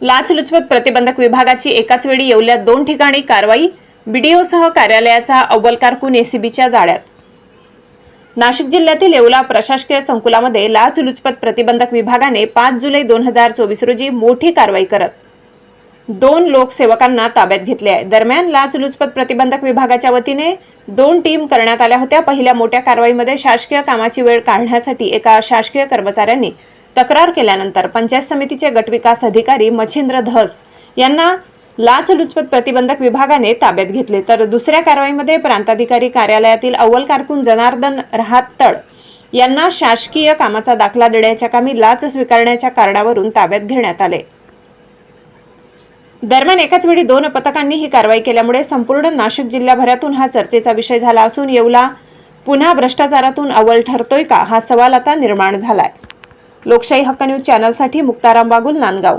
लाचलुचपत प्रतिबंधक विभागाची एकाच वेळी येवल्या दोन ठिकाणी कारवाई बीडीओसह कार्यालयाचा अव्वल कारकून एसीबीच्या जाळ्यात. नाशिक जिल्ह्यातील येवला प्रशासकीय संकुलामध्ये लाचलुचपत प्रतिबंधक विभागाने पाच जुलै दोन हजार चोवीस रोजी मोठी कारवाई करत दोन लोकसेवकांना ताब्यात घेतले आहे. दरम्यान लाचलुचपत प्रतिबंधक विभागाच्या वतीने दोन टीम करण्यात आल्या होत्या. पहिल्या मोठ्या कारवाईमध्ये शासकीय कामाची वेळ काढण्यासाठी एका शासकीय कर्मचाऱ्यांनी तक्रार केल्यानंतर पंचायत समितीचे गटविकास अधिकारी मच्छिंद्र धस यांना लाचलुचपत प्रतिबंधक विभागाने ताब्यात घेतले. तर दुसऱ्या कारवाईमध्ये प्रांताधिकारी कार्यालयातील अव्वल कारकून जनार्दन रहाततळ यांना शासकीय कामाचा दाखला देण्याच्या कामी लाच स्वीकारण्याच्या कारणावरून ताब्यात घेण्यात आले. दरम्यान एकाच वेळी दोन पथकांनी ही कारवाई केल्यामुळे संपूर्ण नाशिक जिल्ह्याभरातून हा चर्चेचा विषय झाला असून येवला पुन्हा भ्रष्टाचारातून अव्वल ठरतोय का हा सवाल आता निर्माण झालाय. लोकशाही हक्क न्यूज चॅनलसाठी मुक्ताराम बागुल नांदगाव.